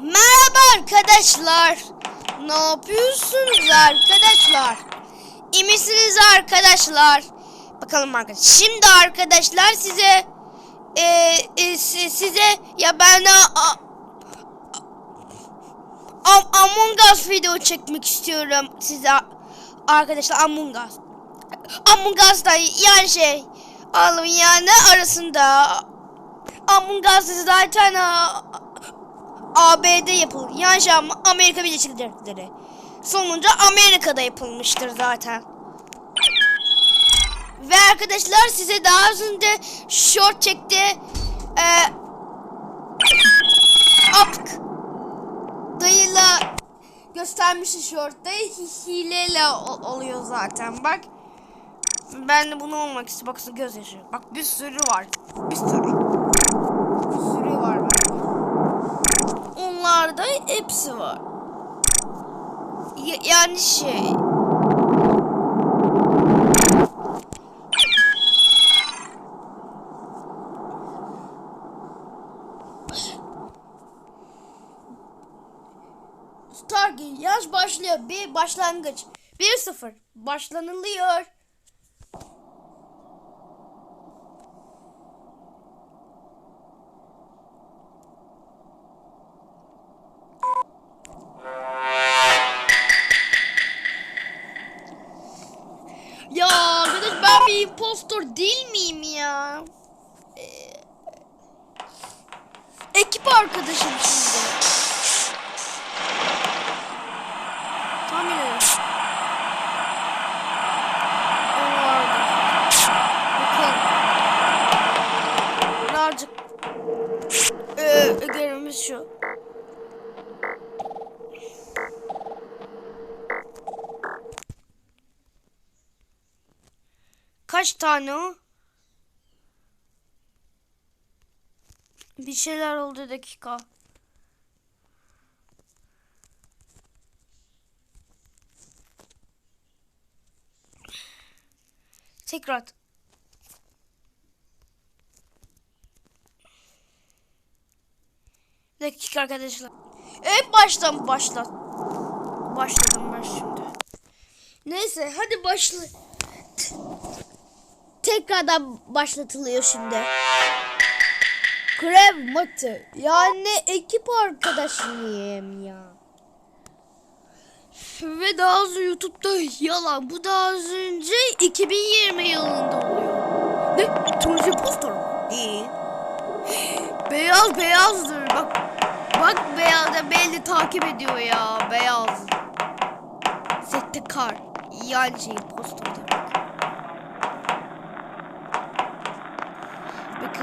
Merhaba arkadaşlar. Ne yapıyorsunuz arkadaşlar? İyi misiniz arkadaşlar? Bakalım arkadaşlar. Şimdi arkadaşlar size e, e, si- size ya ben a, a- Am- Among Us video çekmek istiyorum size arkadaşlar Among Us. Among Us'ta yani şey alın yani arasında Among Us zaten a- AB'de yapılır. Yani an Amerika Birleşik Devletleri. Sonunca Amerika'da yapılmıştır zaten. Ve arkadaşlar size daha önce short çekti. Ee, Apk dayıyla göstermişti shortta. Hi- Hileyle oluyor zaten bak. Ben de bunu olmak istiyorum. Baksana gözyaşı. Bak bir sürü var. Bir sürü. Bir sürü var bak. Onlarda hepsi var. Ya- yani şey. Stargate yaş başlıyor. Bir başlangıç. 1-0. Başlanılıyor. Kaç tane o? Bir şeyler oldu dakika. Tekrar. Dakika arkadaşlar. Evet baştan başlat. Başladım ben şimdi. Neyse hadi başla. Tekrardan başlatılıyor şimdi. Krev matı. Yani ekip arkadaşıyım ya. Ve daha az YouTube'da yalan. Bu daha az önce 2020 yılında oluyor. Ne? Turuncu poster? Değil. Beyaz beyazdır. Bak bak beyaz da belli takip ediyor ya. Beyaz. Sette kar. Yani şey poster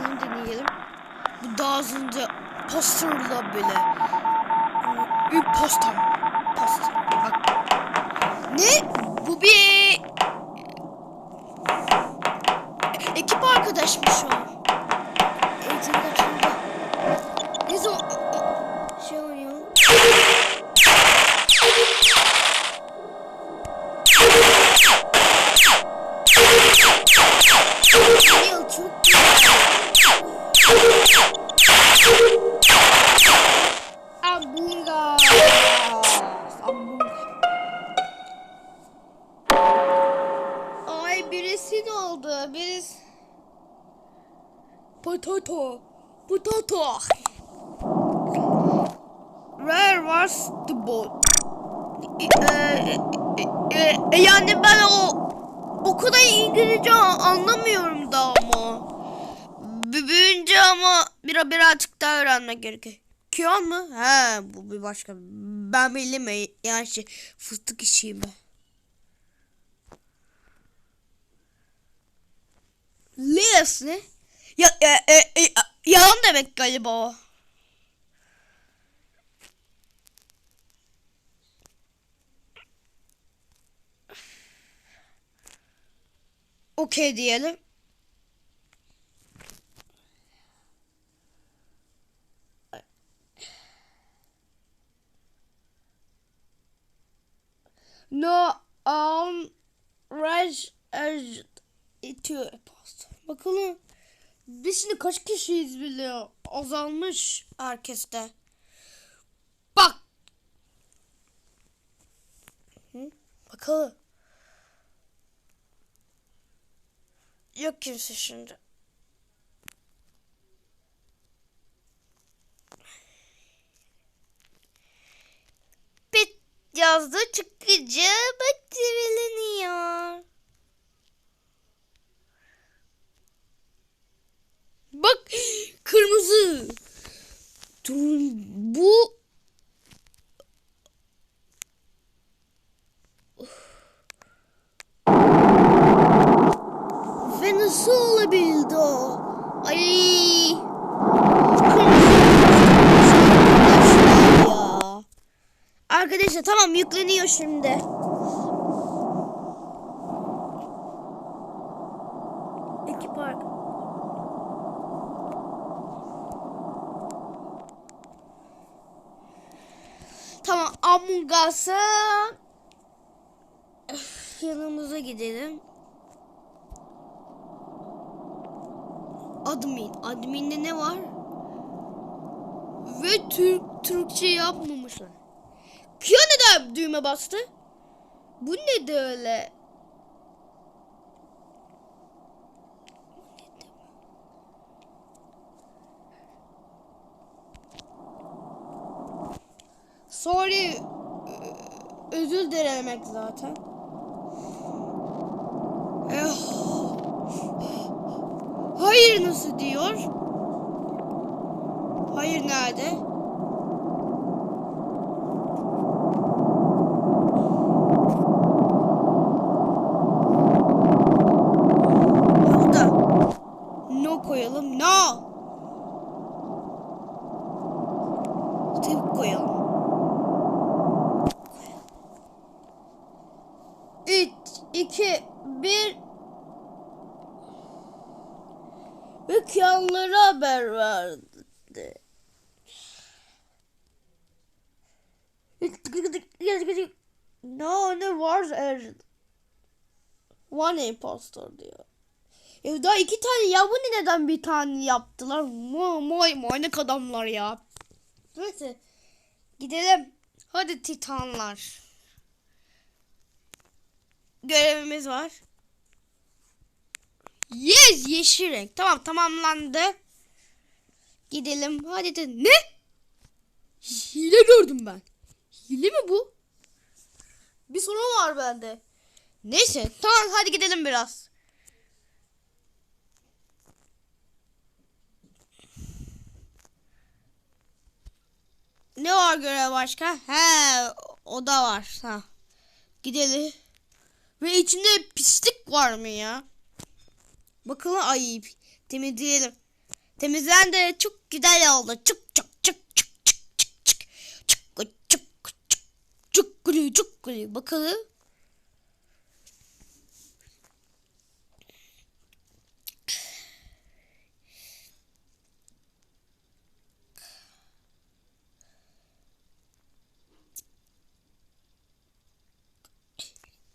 Bakalım deneyelim. Bu daha önce posterla bile. Bir poster. Poster. Bak. Ne? Bu bir ekip arkadaşmış o. Kion mu? He bu bir başka. Ben mi? Yani şey fıstık işiyim ben. Lias ne? Ya, e, e, e, yalan demek galiba o. Okey diyelim. No on rush to Bakalım. Biz şimdi kaç kişiyiz biliyor. Azalmış herkeste. Bak. Bakalım. Yok kimse şimdi. yazdı. Çıkıcı bak çivileniyor. Arkadaşlar tamam yükleniyor şimdi. Ekip. Tamam Among Us'a yanımıza gidelim. Admin. Admin'de ne var? Ve Türk Türkçe yapmamışlar. Kia neden düğme bastı? Bu ne de öyle? Sorry. Özür dilemek zaten. Eh. Hayır nasıl diyor? Hayır nerede? Ve kyanlara haber verdi. No, ne var er. One impostor diyor. Ya daha iki tane ya bu ne neden bir tane yaptılar? Moy moy manyak adamlar ya. Neyse gidelim. Hadi titanlar. Görevimiz var. Yes yeşil renk. Tamam tamamlandı. Gidelim. Hadi de ne? Hile gördüm ben. Hile mi bu? Bir sorun var bende. Neyse tamam hadi gidelim biraz. Ne var görev başka? He o da var. Ha. Gidelim. Ve içinde pislik var mı ya? Bakalım ay temizleyelim. Temizlendi çok güzel oldu. Çık çık çık çık çık çık çık çık çık çık çık gülü çok gülü. Bakalım.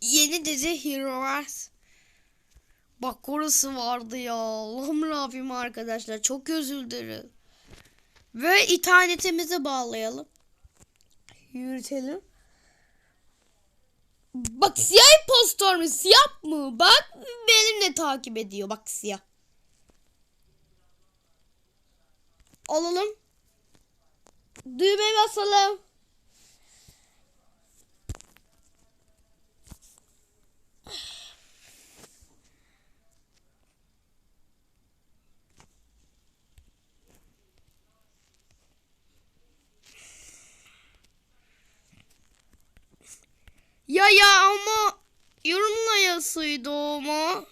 Yeni dizi Heroes. Bak orası vardı ya. Allah'ım Rabbim arkadaşlar. Çok özür dilerim. Ve internetimize bağlayalım. Yürütelim. Bak siyah impostor mu? Siyah mı? Bak benimle takip ediyor. Bak siyah. Alalım. Düğmeye basalım. ayağı ama yorumlayasıydı ama.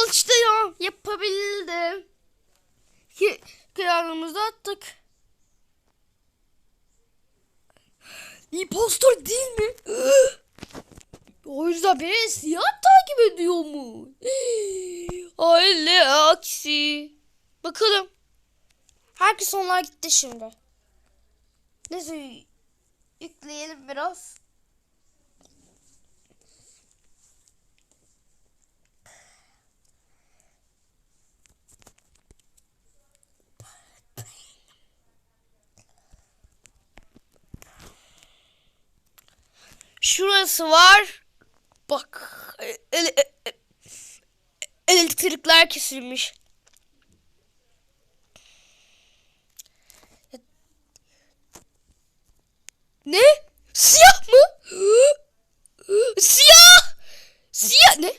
Oldu çalıştı ya. Yapabildim. Ki kralımızı attık. İmpostor değil mi? O yüzden beni siyah takip ediyor mu? Aile aksi. Bakalım. Herkes onlar gitti şimdi. Neyse yükleyelim biraz. Şurası var. Bak. El, el- el- elektrikler kesilmiş. Ne? Siyah mı? Siyah! Siyah ne?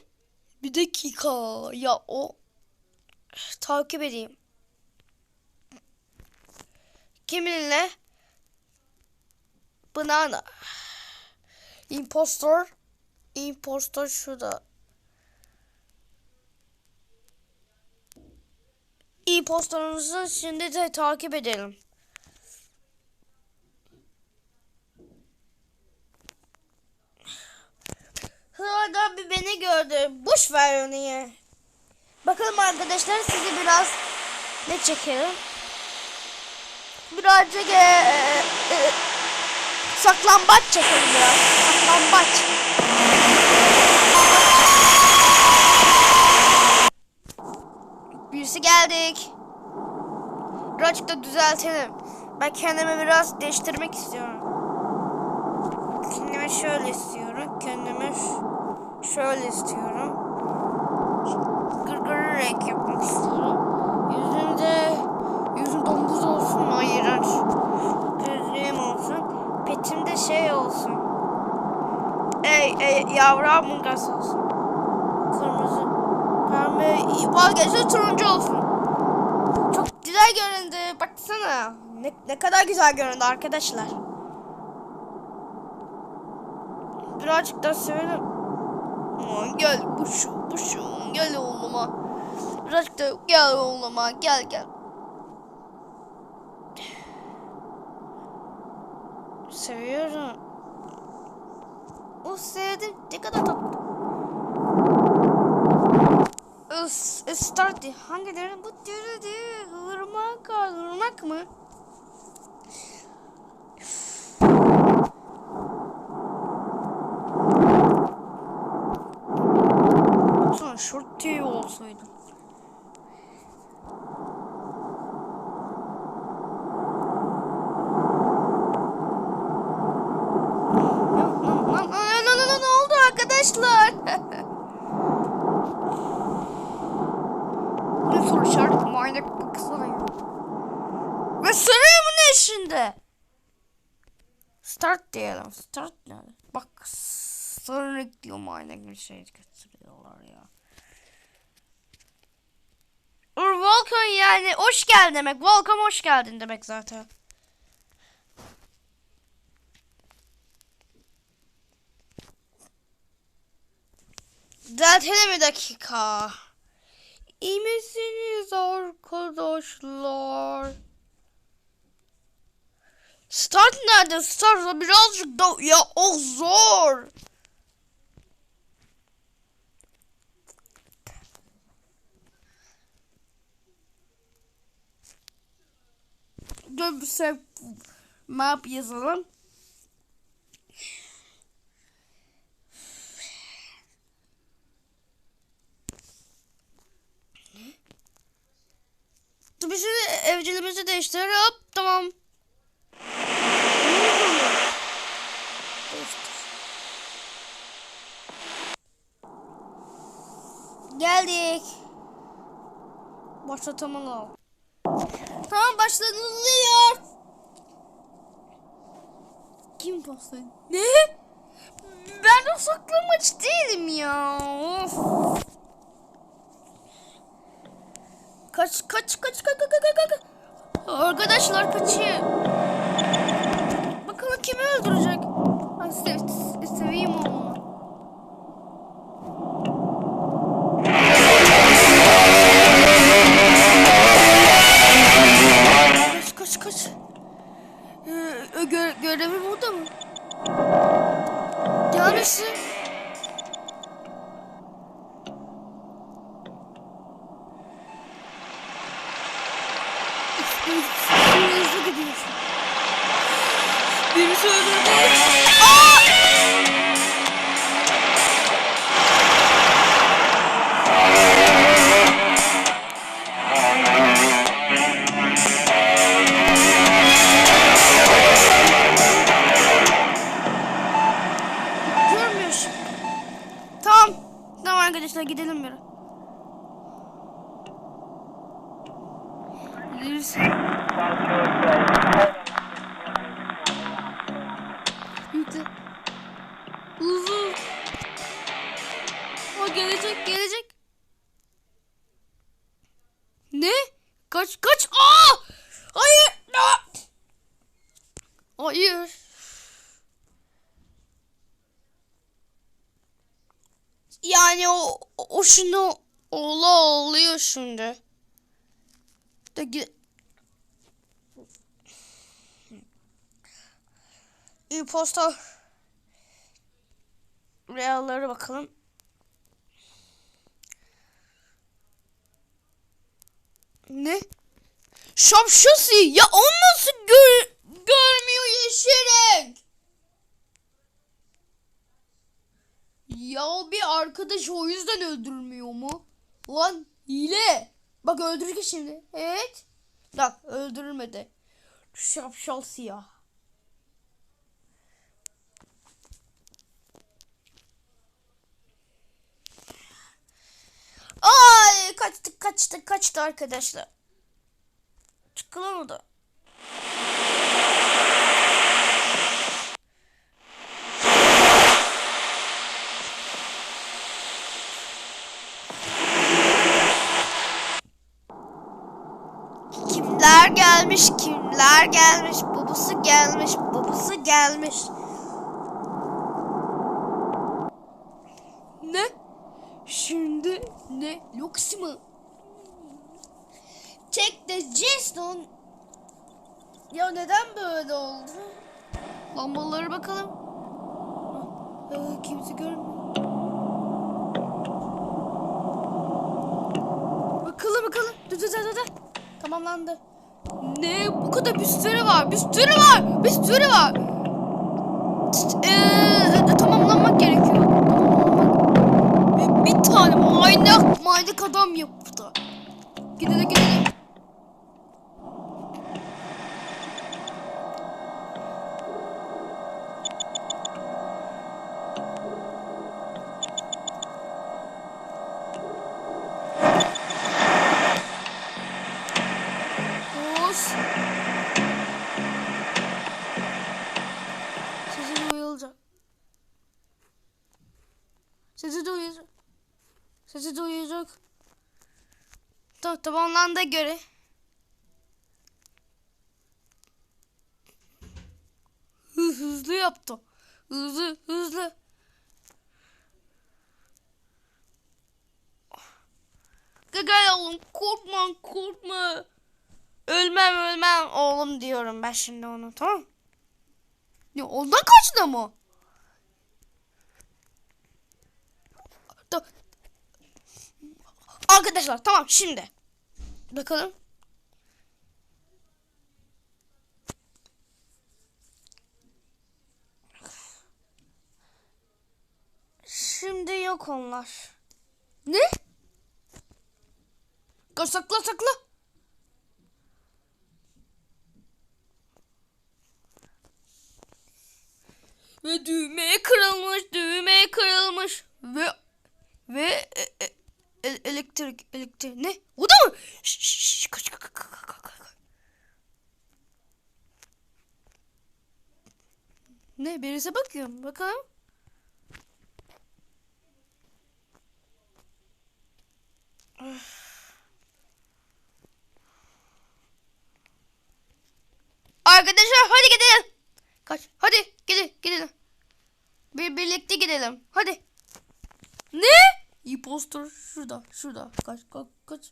Bir dakika. Ya o takip edeyim. Kiminle? Banana. Impostor. Impostor şurada. Impostorumuzu şimdi de takip edelim. Hırada bir beni gördü. Boş ver onu ya. Bakalım arkadaşlar sizi biraz ne çekelim. Birazcık e, e, e, saklambaç çekelim biraz. Saklambaç. Birisi geldik. Birazcık da düzeltelim. Ben kendimi biraz değiştirmek istiyorum. Kendimi şöyle istiyorum. Kendimi ş- şöyle istiyorum. Gırgır renk yapmak istiyorum. Yüzümde yüzüm domuz olsun mu? İğrenç. Şey olsun. Ey, ey yavru amurgas olsun. Kırmızı. Pembe. Vazgeçti turuncu olsun. Çok güzel göründü. Baksana. Ne, ne kadar güzel göründü arkadaşlar. Birazcık daha söyle. Aman gel buşum buşum gel oğluma. Birazcık da gel oğluma gel gel. Seviyorum. O sevdim. Ne kadar tatlı. Is, start hangi derin bu dürü dürü hırmak hırmak mı? Baksana short TV olsaydı. Ne oldu arkadaşlar? Ne soru işareti manyak baksana ya. Ve sarı mı ne içinde? Start diyelim. Start ne? Bak renk diyor manyak bir şey getiriyorlar ya. Welcome yani hoş geldin demek. Welcome hoş geldin demek zaten. Düzeltelim bir dakika. İyi misiniz arkadaşlar? Start nerede? Start birazcık da ya o zor. Dur bir şey map yazalım. Dur bir şimdi evcilimizi değiştir. Hop tamam. Geldik. Başlatamam. Tamam başlanılıyor. Kim başladı? Ne? Ben o saklamaç değilim ya. Of. Kaç kaç kaç kaç kaç kaç kaç. Arkadaşlar kaçıyor. Bakalım kimi öldürecek. Sev, seveyim onu. Birisi Gi- İmpostor Real'lara bakalım. Ne? Şapşası ya o nasıl gör görmüyor yeşerek? Ya bir arkadaş o yüzden öldürmüyor mu? Lan hile. Bak öldürecek şimdi. Evet. Bak öldürülmedi. Şapşal siyah. Ay kaçtık kaçtık kaçtı arkadaşlar. Çıkılamadı. Kimler gelmiş, kimler gelmiş, babası gelmiş, babası gelmiş. Ne? Şimdi ne? Lux mı? Tek de Jason. Ya neden böyle oldu? Lambalara bakalım. Ee, kimse görmüyor. Bakalım bakalım. Dur dur dur dur. Tamamlandı. Ne? Bu kadar bir sürü var. Bir sürü var. Bir sürü var. Eee tamamlanmak gerekiyor. Ve Bir tane manyak manyak adam yaptı. Gidelim gidelim. Sesi duyacak. Sesi duyacak. Tamam tamamlandı göre. Hı, hızlı yaptı. Hızlı hızlı. Gel oğlum korkma korkma. Ölmem ölmem oğlum diyorum ben şimdi onu tamam Ne ondan kaçtı mı? Arkadaşlar tamam şimdi. Bakalım. Şimdi yok onlar. Ne? Kaç sakla sakla. Ve düğme kırılmış, düğme kırılmış ve ve e, e, e- elektrik elektrik ne? O da mı? Şş, şş, kaç kaç kaç kaç kaç. Ne birisi bakıyorum bakalım. Arkadaşlar hadi gidelim. Kaç. Hadi gidelim gidelim. Bir birlikte gidelim. Hadi. Ne? Impostor şurada şurada. Kaç kaç kaç.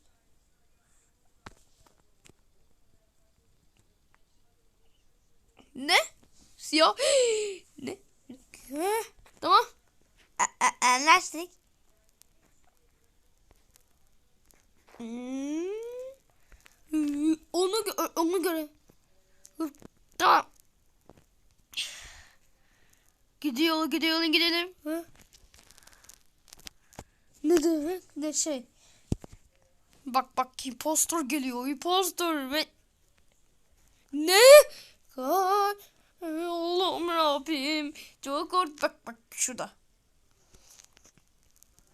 Ne? Siyah. ne? Tamam. A- Anlaştık. Hmm. Onu gö- onu göre. Tamam. Gidiyor gidiyor gidelim. Ha? Ne demek ne şey. Bak bak impostor geliyor impostor ve ne? Kaç. Allah'ım Rabbim. Çok kork. Bak bak şurada.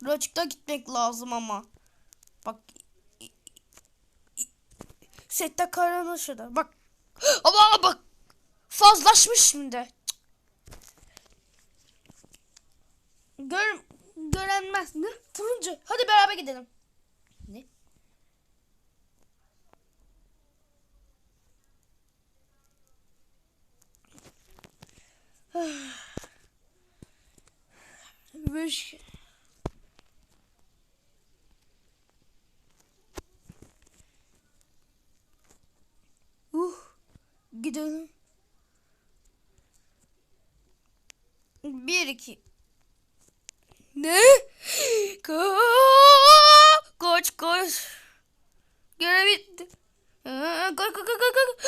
Birazcık gitmek lazım ama. Bak. Sette karanlık şurada. Bak. Ama bak. Fazlaşmış şimdi. Gör, görenmez. Ne? Turuncu. Hadi beraber gidelim. Ne? Beş. Uh, gidelim. Bir iki. Ne? Ko koç koç. Görev bitti. Koç koç koç koç.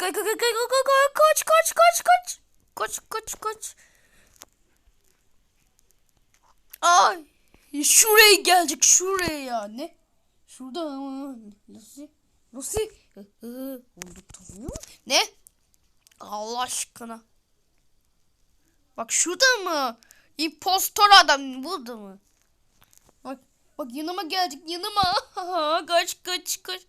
Koç koç koç koç koç koç koç. Koç koç koç. Ay şuraya gelecek şuraya ya ne? Şurada ama nasıl? Nasıl? Oldu tanıyor Ne? Allah aşkına. Bak şurada mı? İmpostor adam burada mı? Bak bak yanıma gelecek yanıma. kaç kaç kaç.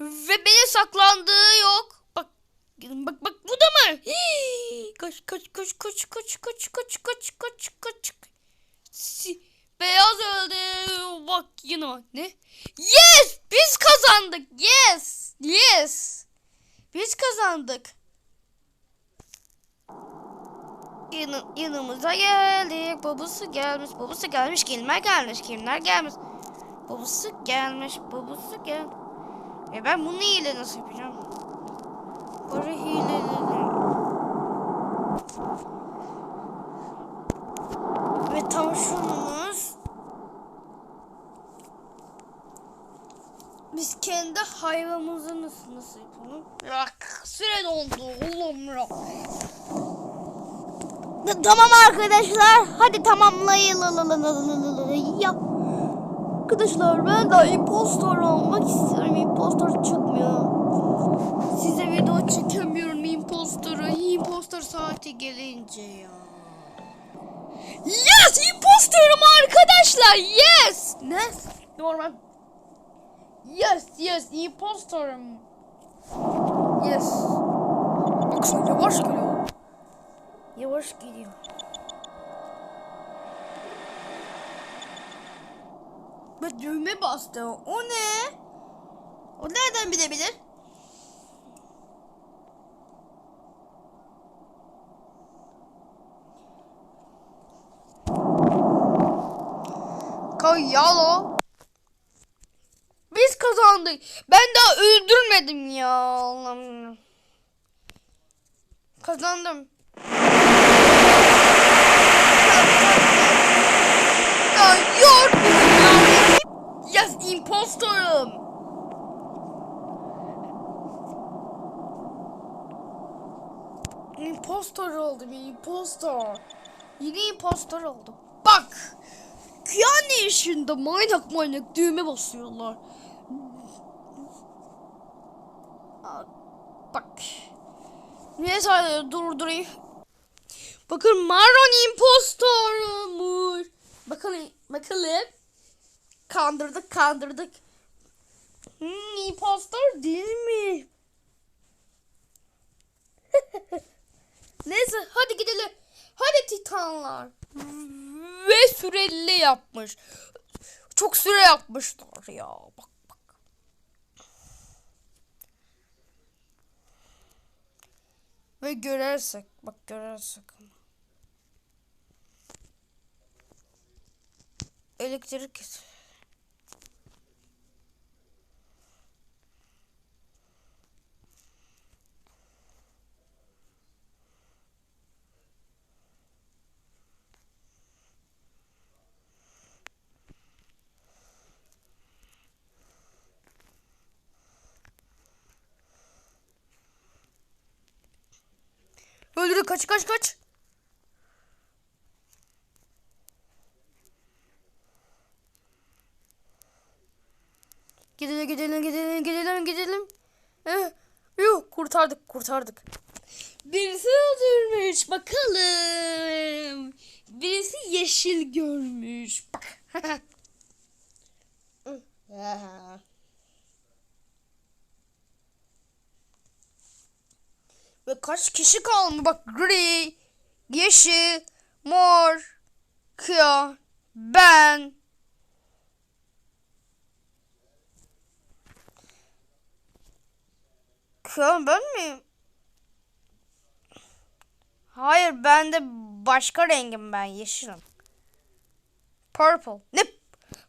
Ve beni saklandığı yok. Bak bak bak bu da mı? Hii, kaç kaç kaç kaç kaç kaç kaç kaç kaç kaç. Beyaz öldü. Bak yanıma. Ne? Yes! Biz kazandık. Yes! Yes! Biz kazandık. Yanı, yanımıza geldik. Babası gelmiş. Babası gelmiş. Kimler gelmiş? Kimler gelmiş? Babası gelmiş. Babası gel. E ben bunu hile nasıl yapacağım? Para hile Ve tam şunumuz. Biz kendi hayvanımızı nasıl nasıl yapalım? Ya süre doldu oğlum ya. Tamam arkadaşlar. Hadi tamamlayalım. Ya. Arkadaşlar ben de impostor olmak istiyorum. Impostor çıkmıyor. Size video çekemiyorum impostoru. Impostor saati gelince ya. Yes! Impostorum arkadaşlar. Yes! Ne? Normal. Yes, yes, impostorum. Yes. Sen yavaş geliyor. Yavaş gidiyor. Bak düğme bastı. O ne? O nereden bilebilir? Kayalo. Biz kazandık. Ben daha öldürmedim ya Allah'ım. Kazandım. Ya yok. Yes, impostorum. Impostor oldum, impostor. Yine impostor oldum. Bak. Yani işinde manyak manyak düğme basıyorlar. Bak. Neyse durdurayım. Bakın Maron impostormuş. Bakalım, bakalım. Kandırdık, kandırdık. Hmm, impostor değil mi? Neyse hadi gidelim. Hadi titanlar. Ve süreli yapmış. Çok süre yapmışlar ya. Bak bak. Ve görersek. Bak görersek Elektrik Öldür Yürü kaç kaç kaç. Gidelim gidelim gidelim gidelim gidelim. Eh, yuh kurtardık kurtardık. Birisi öldürmüş bakalım. Birisi yeşil görmüş. Bak. Ve kaç kişi kalmış bak gri, yeşil, mor, kıya, ben. Kıya ben miyim? Hayır ben de başka rengim ben yeşilim. Purple. Ne?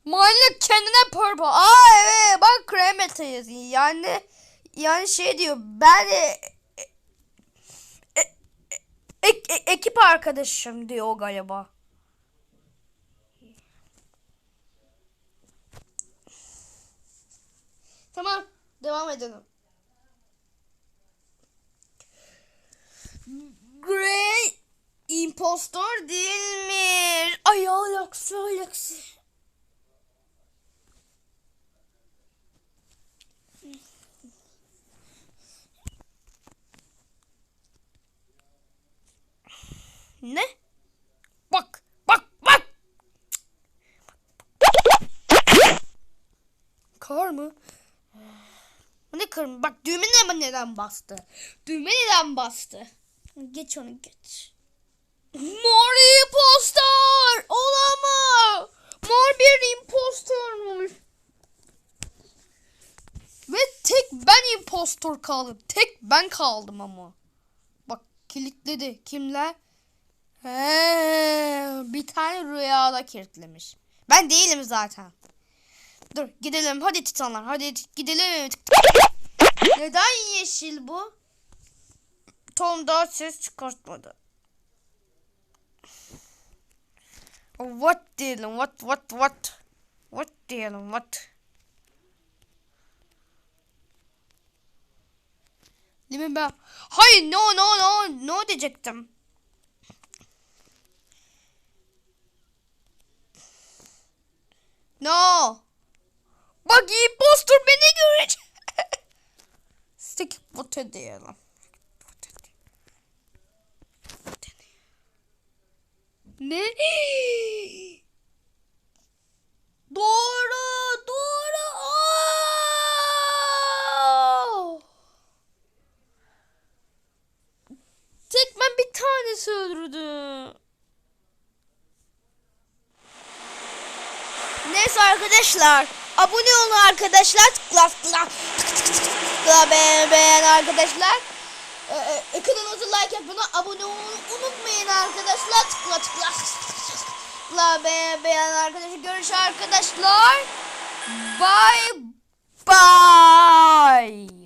Manyak kendine purple. Aa evet bak kremetayız. Yani yani şey diyor ben de Ek- e- ekip arkadaşım diyor galiba. Tamam devam edelim. Grey impostor değilmiş. Ay Alex Alex. Ne? Bak, bak, bak. Kar mı? Bu ne kar mı? Bak düğme ne neden bastı? Düğme neden bastı? Geç onu geç. Mor impostor! Olamaz! Mor bir impostormuş. Ve tek ben impostor kaldım. Tek ben kaldım ama. Bak kilitledi. Kimler? He, bir tane rüyada kilitlemiş. Ben değilim zaten. Dur gidelim. Hadi titanlar. Hadi gidelim. Neden yeşil bu? Tom daha ses çıkartmadı. What diyelim? What what what? What diyelim? What? Değil mi ben? Hayır no no no no diyecektim. No. Bak impostor beni görecek. Stick bote diyelim. Ne? Doğru, doğru. Aa! Tek ben bir tanesi öldürdü. Neyse arkadaşlar. Abone olun arkadaşlar. Tıkla tıkla. Tık tık tık tık. Tıkla beğen beğen arkadaşlar. Kanalımıza like yapmayı, abone olmayı unutmayın arkadaşlar. Tıkla tıkla. Tıkla beğen beğen arkadaşlar. Görüşürüz arkadaşlar. Bye bye.